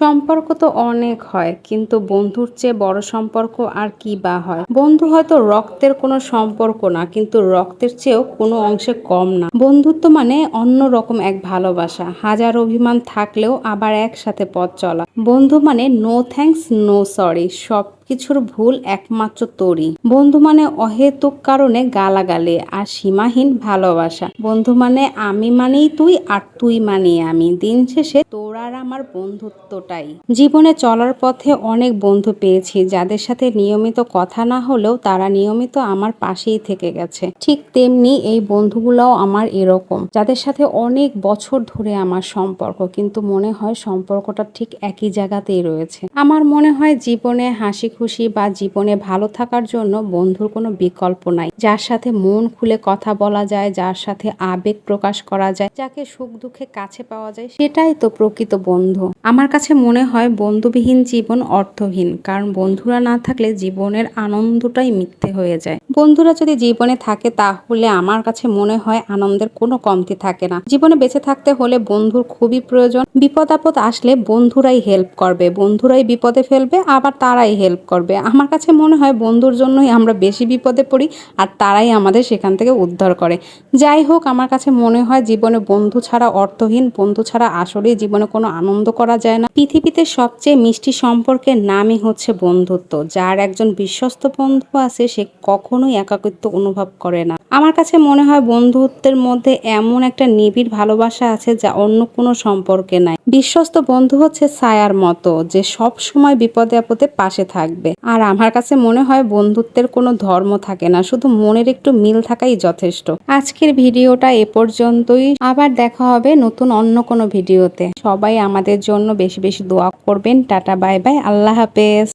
সম্পর্ক তো অনেক হয়, কিন্তু বন্ধুর চেয়ে বড় সম্পর্ক আর কি বা হয়? বন্ধু হয়তো রক্তের কোনো সম্পর্ক না, কিন্তু রক্তের চেয়েও কোনো অংশে কম না। বন্ধুত্ব মানে অন্য রকম এক ভালোবাসা, হাজার অভিমান থাকলেও আবার একসাথে পথ চলা। বন্ধু মানে নো থ্যাংকস নো সরি সব কিছুর ভুল একমাত্র তোরই। বন্ধু মানে অহেতুক কারণে গালাগালে আর সীমাহীন ভালোবাসা। বন্ধু মানে আমি মানেই তুই আর তুই মানে আমি। দিন শেষে তোর আর আমার বন্ধুত্বটাই। জীবনে চলার পথে অনেক বন্ধু পেয়েছি, যাদের সাথে নিয়মিত কথা না হলেও তারা নিয়মিত আমার পাশেই থেকে গেছে। ঠিক তেমনি এই বন্ধুগুলাও আমার এরকম, যাদের সাথে অনেক বছর ধরে আমার সম্পর্ক, কিন্তু মনে হয় সম্পর্কটা ঠিক একই জায়গাতেই রয়েছে। আমার মনে হয় জীবনে হাসি খুশি বা জীবনে ভালো থাকার জন্য বন্ধুর কোনো বিকল্প নাই। যার সাথে মন খুলে কথা বলা যায়, যার সাথে আবেগ প্রকাশ করা যায়, যাকে সুখ দুঃখে কাছে পাওয়া যায়, সেটাই তো প্রকৃত বন্ধু। আমার কাছে মনে হয় বন্ধুবিহীন জীবন অর্থহীন, কারণ বন্ধুরা না থাকলে জীবনের আনন্দটাই মিথ্যে হয়ে যায়। বন্ধুরা যদি জীবনে থাকে, তাহলে আমার কাছে মনে হয় আনন্দের কোনো কমতি থাকে না। জীবনে বেঁচে থাকতে হলে বন্ধুর খুবই প্রয়োজন। বিপদ আপদ আসলে বন্ধুরাই হেল্প করবে। বন্ধুরাই বিপদে ফেলবে, আবার তারাই হেল্প করবে। আমার কাছে মনে হয় বন্ধুর জন্যই আমরা বেশি বিপদে পড়ি আর তারাই আমাদের সেখান থেকে উদ্ধার করে। যাই হোক, আমার কাছে মনে হয় জীবনে বন্ধু ছাড়া অর্থহীন, বন্ধু ছাড়া আসলেই জীবনে কোনো আনন্দ করা যায় না। পৃথিবীতে সবচেয়ে মিষ্টি সম্পর্কের নামই হচ্ছে বন্ধুত্ব। যার একজন বিশ্বস্ত বন্ধু আছে, সে কখনোই একাকিত্ব অনুভব করে না। আমার কাছে মনে হয় বন্ধুত্বের মধ্যে এমন একটা নিবিড় ভালোবাসা আছে যা অন্য কোনো সম্পর্কে নাই। বিশ্বস্ত বন্ধু হচ্ছে ছায়ার মতো, যে সব সময় বিপদে আপদে পাশে থাকবে। আর আমার কাছে মনে হয় বন্ধুত্বের কোনো ধর্ম থাকে না, শুধু মনের একটু মিল থাকাই যথেষ্ট। আজকের ভিডিওটা এ পর্যন্তই। আবার দেখা হবে নতুন অন্য কোনো ভিডিওতে। সবাই আমাদের জন্য বেশি বেশি দোয়া করবেন। Tata, bye bye. আল্লাহ হাফেজ।